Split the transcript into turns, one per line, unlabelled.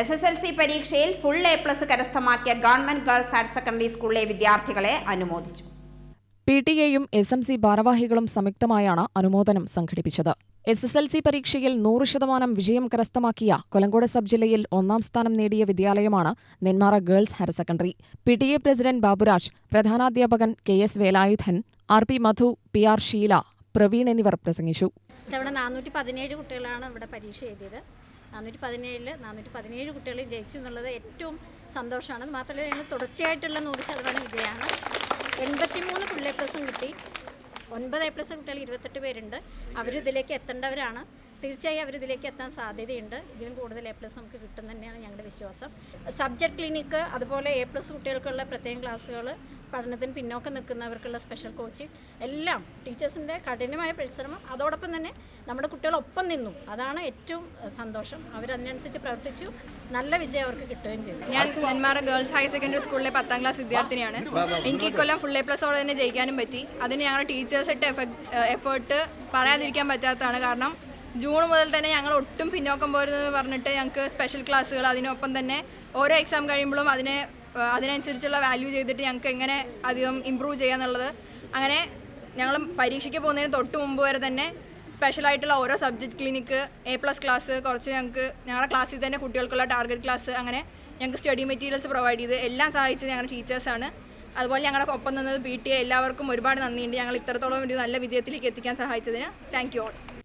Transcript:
S S L C പരീക്ഷയിൽ full A plus കരസ്ഥമാക്കിയ government girls higher secondary സ്കൂളിലെ വിദ്യാർത്ഥികളെ അനുമോദിച്ചു.
പി ടി എയും എസ് എം സി ഭാരവാഹികളും സംയുക്തമായാണ് അനുമോദനം സംഘടിപ്പിച്ചത്. എസ് എസ് എൽ സി പരീക്ഷയിൽ നൂറ് ശതമാനം വിജയം കരസ്ഥമാക്കിയ കൊലങ്കോട് സബ് ജില്ലയിൽ ഒന്നാം സ്ഥാനം നേടിയ വിദ്യാലയമാണ് Nenmara girls higher secondary. P T A president Baburaj പ്രധാനാധ്യാപകൻ K S Velayudhan R P Madhu P R Sheela Praveen എന്നിവർ പ്രസംഗിച്ചു.
ഇവിടെ നാനൂറ്റി പതിനേഴ് കുട്ടികളാണ് ഇവിടെ പരീക്ഷ എഴുതിയത്. നാനൂറ്റി പതിനേഴിൽ നാനൂറ്റി പതിനേഴ് കുട്ടികളെയും ജയിച്ചു എന്നുള്ളത് ഏറ്റവും സന്തോഷമാണ്. മാത്രമല്ല ഞങ്ങൾ തുടർച്ചയായിട്ടുള്ള നൂറ് ശതമാനം വിജയമാണ്. എൺപത്തിമൂന്ന് ഫുൾ എ പ്ലസും കിട്ടി. ഒൻപത് എ പ്ലസ് കുട്ടികൾ ഇരുപത്തെട്ട് പേരുണ്ട്. അവരിതിലേക്ക് എത്തേണ്ടവരാണ്. തീർച്ചയായും അവരിതിലേക്ക് എത്താൻ സാധ്യതയുണ്ട്. ഇതിലും കൂടുതൽ എ പ്ലസ് നമുക്ക് കിട്ടും തന്നെയാണ് ഞങ്ങളുടെ വിശ്വാസം. സബ്ജക്ട് ക്ലിനിക്ക് അതുപോലെ എ പ്ലസ് കുട്ടികൾക്കുള്ള പ്രത്യേക ക്ലാസ്സുകൾ പഠനത്തിന് പിന്നോക്കം നിൽക്കുന്നവർക്കുള്ള സ്പെഷ്യൽ കോച്ചിങ് എല്ലാം ടീച്ചേഴ്സിന്റെ കഠിനമായ പരിശ്രമം. അതോടൊപ്പം തന്നെ നമ്മുടെ കുട്ടികളൊപ്പം നിന്നു അതാണ് ഏറ്റവും സന്തോഷം. അവരതിനനുസരിച്ച് പ്രവർത്തിച്ചു. നല്ല വിജയം അവർക്ക് കിട്ടുകയും ചെയ്തു.
ഞാൻ നെന്മാറ ഗേൾസ് ഹയർ സെക്കൻഡറി സ്കൂളിലെ പത്താം ക്ലാസ് വിദ്യാർത്ഥിനിയാണ്. എനിക്ക് ഈ കൊല്ലം ഫുൾ എ പ്ലസോടെ തന്നെ ജയിക്കാനും പറ്റി. അതിന് ഞങ്ങളുടെ ടീച്ചേഴ്സിട്ട് എഫേർട്ട് പറയാതിരിക്കാൻ പറ്റാത്തതാണ് കാരണം ജൂൺ മുതൽ തന്നെ ഞങ്ങൾ ഒട്ടും പിന്നോക്കം പോരുതെന്ന് പറഞ്ഞിട്ട് ഞങ്ങൾക്ക് സ്പെഷ്യൽ ക്ലാസ്സുകൾ അതിനൊപ്പം തന്നെ ഓരോ എക്സാം കഴിയുമ്പോഴും അതിനെ അതിനനുസരിച്ചുള്ള വാല്യൂ ചെയ്തിട്ട് ഞങ്ങൾക്ക് എങ്ങനെ അധികം ഇമ്പ്രൂവ് ചെയ്യാന്നുള്ളത്. അങ്ങനെ ഞങ്ങൾ പരീക്ഷയ്ക്ക് പോകുന്നതിന് തൊട്ട് മുമ്പ് വരെ തന്നെ സ്പെഷ്യലായിട്ടുള്ള ഓരോ subject clinic A plus class കുറച്ച് ഞങ്ങൾക്ക് ഞങ്ങളുടെ ക്ലാസ്സിൽ തന്നെ കുട്ടികൾക്കുള്ള ടാർഗറ്റ് ക്ലാസ് അങ്ങനെ ഞങ്ങൾക്ക് സ്റ്റഡി മെറ്റീരിയൽസ് പ്രൊവൈഡ് ചെയ്ത് എല്ലാം സഹായിച്ചത് ഞങ്ങളുടെ ടീച്ചേഴ്സാണ് അതുപോലെ ഞങ്ങളുടെ ഒപ്പം നിന്നത് പി ടി എല്ലാവർക്കും ഒരുപാട് നന്ദിയുണ്ട്. ഞങ്ങൾ ഇത്രത്തോളം ഒരു നല്ല വിജയത്തിലേക്ക് എത്തിക്കാൻ സഹായിച്ചതിന്. Thank you all